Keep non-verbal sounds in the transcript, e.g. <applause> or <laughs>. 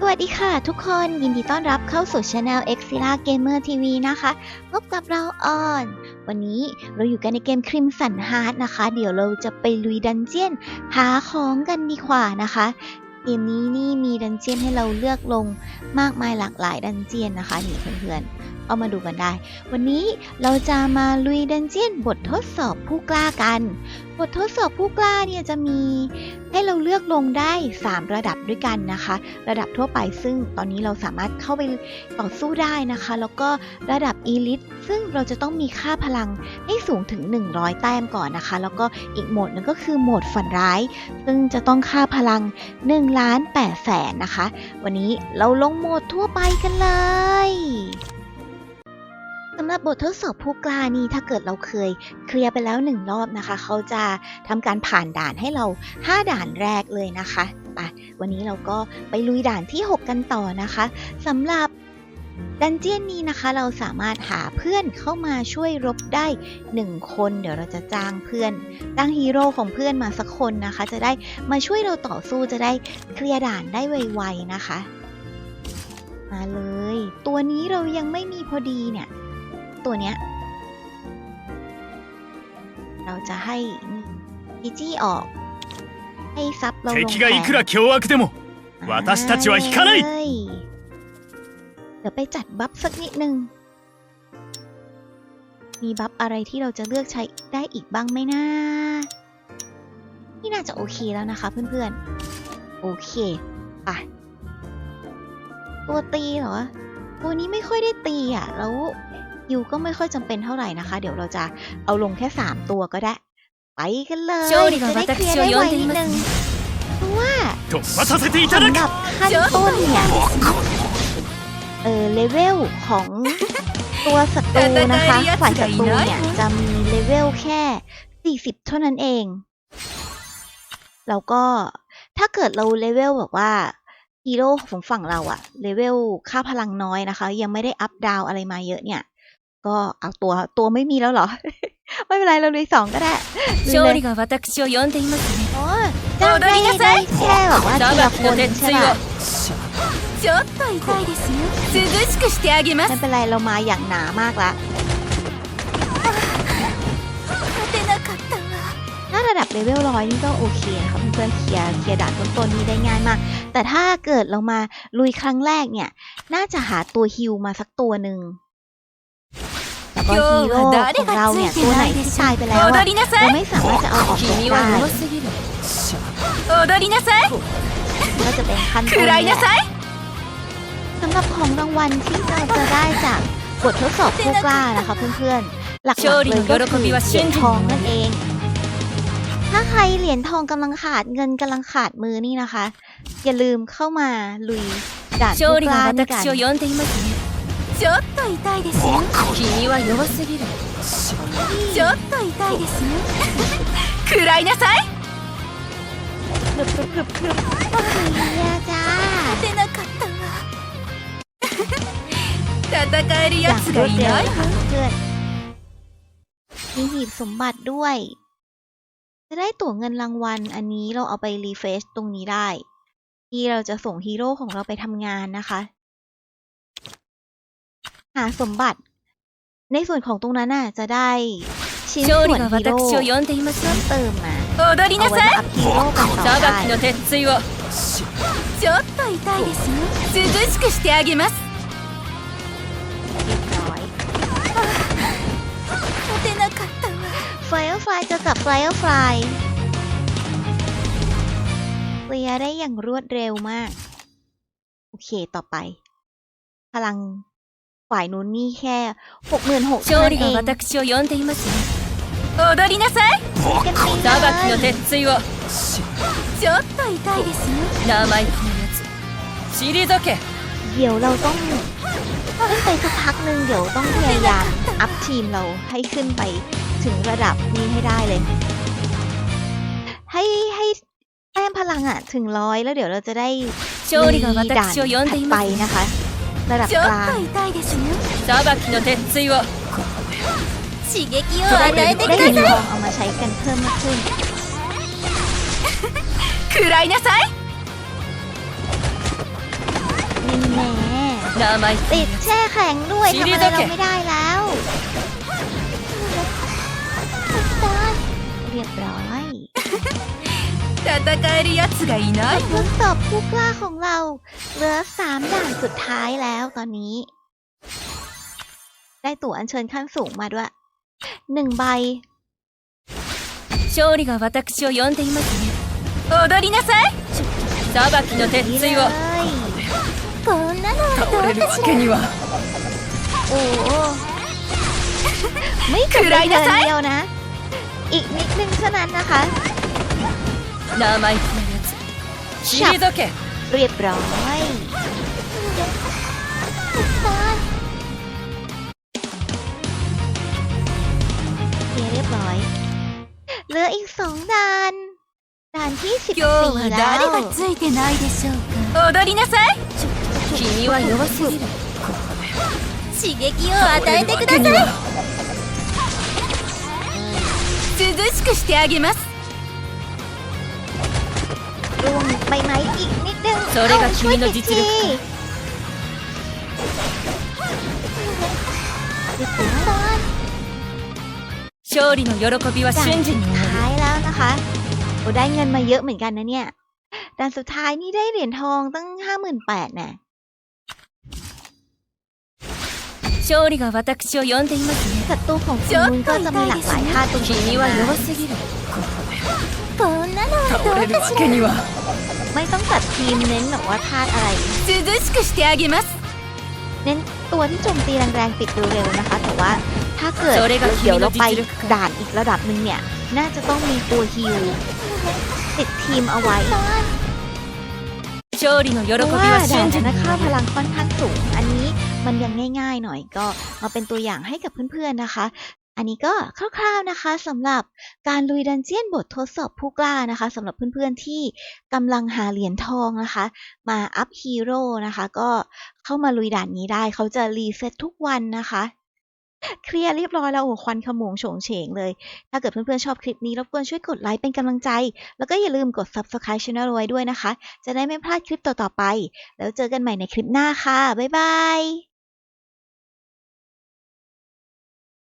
สวัสดีค่ะทุกคนยินดีต้อนรับเข้าสู่ช anel x i l a Gamer TV นะคะพบกับเราออน วันนี้เราอยู่กันในเกม Crimson Heart นะคะ เดี๋ยวเราจะไปลุยดันเจียน หาของกันดีกว่านะคะเกมนี้นี่มีดันเจียนให้เราเลือกลงมากมายหลากหลายดันเจียนนะคะนี่เพื่อนๆ เอามาดูกันได้ วันนี้เราจะมาลุยดันเจียนบททดสอบผู้กล้ากัน บททดสอบผู้กล้าเนี่ยจะมีให้เราเลือกลงได้ 3 ระดับด้วยกันนะคะ ระดับทั่วไปซึ่งตอนนี้เราสามารถเข้าไปต่อสู้ได้นะคะ แล้วก็ระดับอีลิทซึ่งเราจะต้องมีค่าพลังให้สูงถึง 100 แต้มก่อนนะคะ แล้วก็อีกโหมดหนึงก็คือโหมดฝันร้าย ซึ่งจะต้องค่าพลัง1ล้าน8แสนนะคะ วันนี้เราลงโหมดทั่วไปกันเลยำหรับบททดสอบผู้กล้านี่ถ้าเกิดเราเคยเคลียร์ไปแล้วหนึ่งรอบนะคะ เขาจะทำการผ่านด่านให้เรา 5 ด่านแรกเลยนะคะไปวันนี้เราก็ไปลุยด่านที่ 6 กันต่อนะคะสำหรับดันเจียนนี้นะคะเราสามารถหาเพื่อนเข้ามาช่วยรบได้ 1 คน เดี๋ยวเราจะจ้างเพื่อนจ้างฮีโร่ของเพื่อนมาสักคนนะคะ จะได้มาช่วยเราต่อสู้จะได้เคลียร์ด่านได้ไวๆนะคะ มาเลย ตัวนี้เรายังไม่มีพอดีเนี่ย ตัวเนี้ย เราจะให้ดิจี้ออก ให้ซับเราลง 敵がいくら凶悪でも私たちは引かない เอ้เดี๋ยวไปจัดบัฟสักนิดนึง มีบัฟอะไรที่เราจะเลือกใช้ได้อีกบ้างไหมนะนี่น่าจะโอเคแล้วนะคะเพื่อนๆ โอเคไปตัวตีเหรอ ตัวนี้ไม่ค่อยได้ตีอ่ะ แล้ว ยูก็ไม่ค่อยจำเป็นเท่าไหร่นะคะ เดี๋ยวเราจะเอาลงแค่สามตัวก็ได้ ไปกันเลยจะได้เคลียร์ได้ไวนิดนึงเพราะว่าสำหรับขั้นต้นเนี่ยเออเลเวลของตัวศัตรูนะคะฝ่ายศัตรูเนี่ยจะมีเลเวลแค่ 40 เท่านั้นเอง แล้วก็ถ้าเกิดเราเลเวลแบบว่าฮีโร่ของฝั่งเราอะเลเวลค่าพลังน้อยนะคะ ยังไม่ได้อัพดาวอะไรมาเยอะเนี่ย ก็เอาตัวตัวไม่มีแล้วเหรอ ไม่เป็นไรเราลุยสองก็ได้ลุย 勝 เลย 利が私を呼んでいますね โอ้จ้างให้ได้แค่แบบว่าทีละคนใช่ปะ ちょっと痛いですよ涼しくしてあげま ไม่ す เป็นไรเรามาอย่างหนามากละ 勝てなかったわ ถ้าระดับเลเวลร้อยนี่ก็โอเคนะคะเพื่อนๆเคลียร์เคลียร์ด่านต้นๆนี้ได้ง่ายมาก แต่ถ้าเกิดเรามาลุยครั้งแรกเนี่ย น่าจะหาตัวฮิลมาสักตัวหนึ่งแล้ว ก็ฮีโร่ของเราเนี่ยตัวไหนที่ตายไปแล้วอะเราไม่สามารถจะเอาออกได้ก็จะเป็นขั้นตอนนี้สำหรับของรางวัลที่เราจะได้จากบททดสอบผู้กล้านะคะเพื่อนๆ หลักๆเลยก็คือเหรียญทองนั่นเอง ถ้าใครเหรียญทองกำลังขาดเงินกำลังขาดมือนี่นะคะ อย่าลืมเข้ามาลุยด่านผู้กล้าด้วยกัน ちょっと痛いですよ君は弱すぎるちょっと痛いですよ食らいなさい กรึบกรึบกรึบกรึบเคลียร์จ้า 勝てなかったわ戦える อ や ย่าง つ รว が ด い เร็ว ない ค่ะเพื่อนมีหีบสมบัติด้วย จะได้ตั๋วเงินรางวัล อันนี้เราเอาไปรีเฟซตรงนี้ได้ ที่เราจะส่งฮีโร่ของเราไปทำงานนะคะ หาสมบัติ ในส่วนของตรงนั้นน่ะ จะได้ชิ้นส่ 勝 วน 利 ฮี が โร่ 私を呼んでいます เพิ่มเติมมา 踊り เอา な ไว้ さ มาย อัพฮีโร่กันต่อได้ 榊の鉄槌をちょっと痛いですよ涼しくしてあげます เรียบร้อย 勝てなかったわ ไฟร์ไฟเจอกับไฟร์ไฟเคลียร์ได้อย่างรวดเร็วมาก โอเคต่อไป พลัง ฝ่ายนู้นนี่แค่หกหมื่นหกเท่า 勝 นั้น 利 เอ が ง 私を呼んでいますね踊りなさい กันไปเล 榊の ย 鉄槌をちょっと痛いですよ生意気なやつ退け เดี๋ยวเราต้องเล่นไปสักพักหนึ่งเดี๋ยวต้องพยายามอัพทีมเราให้ขึ้นไปถึงระดับนี้ให้ได้เลย ให้ให้แต้มพลังอะถึงร้อยแล้วเดี๋ยวเราจะได้ 勝利が มีด่าน 私を呼ん ถั で ด い ไป ますね นะคะ ระดับ ちょ กลาง っと痛いですよ裁きの鉄槌を刺激を จะได้ 与えてく ได้ だ <laughs> เหรียญ さ ทองเอามาใช้กันเพิ่มมากขึ้น い食らいなさい แหม 生意 ติดแช่แข็งด้วยทำ ชิ อะ ริ ไร โดเกะ เราไม่ได้แล้วตอนเรียบร้อย ย 戦える奴がいない ทดสอบผู้กล้าของเรา เหลือสามด่านสุดท้ายแล้วตอนนี้ ได้ตั๋วอัญเชิญขั้นสูงมาด้วยหนึ่งใบ 勝利が私を呼んでいますね踊りなさい裁きの鉄 นี่เล 槌 ย を こんなのはど倒れるわけには โอ้โหไม่ถึง 暗いなさい เดียวนะ อีกนิดนึงเท่านั้นนะคะ 生意気なやつ退け เรียบร้อย เคลียร์เรียบร้อย เหลืออีกสองด่าน ด่านที่สิบ 今日 สี่ は แล้ว 誰がついてないでしょうか踊りなさい君は弱すぎる刺激を与えてください涼しくしてあげます รวมใบไม้อีกนิดนึง それが เอาช่วย 君の ติด 実 ที 力か เรียบร้อย 勝利の喜びは ด่าน 瞬時 สุ に ด 終わ ท้ายแล้วนะคะโอ้ได้เงินมาเยอะเหมือนกันนะเนี่ย ด่านสุดท้ายนี่ได้เหรียญทองตั้งห้าหมื่นแปดน่ะ 勝利が私を呼んでいますね ศัตรูของคุณนุ้นก็จะมีหลากหลายท่าตัว 君は弱すぎるこんなのは倒れるわけには ไม่ต้องจัดทีมเน้นแบบว่าธาตุอะไร 涼しくしてあげます เน้นตัวที่โจมตีแรงๆติดเร็วๆนะคะ แต่ว่าถ้าเกิด それが เดี๋ยว 君 เรา の ไป 実力か ด่านอีกระดับหนึ่งเนี่ย น่าจะต้องมีตัวฮิลติดทีมเอาไว้ 勝利の喜 เพ び ราะว่า は ด่าน 瞬時 นั้น に นะค่า 終 พ わる ลังค่อนข้างสูง อันนี้ มันยังง่ายๆหน่อยก็มาเป็นตัวอย่างให้กับเพื่อนๆนะคะ อันนี้ก็คร่าวๆนะคะสำหรับการลุยดันเจียนบททดสอบผู้กล้านะคะสำหรับเพื่อนๆที่กำลังหาเหรียญทองนะคะ มาอัพฮีโร่นะคะ ก็เข้ามาลุยด่านนี้ได้ เขาจะรีเซ็ตทุกวันนะคะเคลียร์เรียบร้อยแล้วโอ้ควันขโมงโฉงเฉงเลย ถ้าเกิดเพื่อนๆชอบคลิปนี้รบกวนช่วยกดไลค์เป็นกำลังใจ แล้วก็อย่าลืมกด subscribe channel ไว้ด้วยนะคะ จะได้ไม่พลาดคลิปต่อๆไป แล้วเจอกันใหม่ในคลิปหน้าค่ะ บ๊ายบาย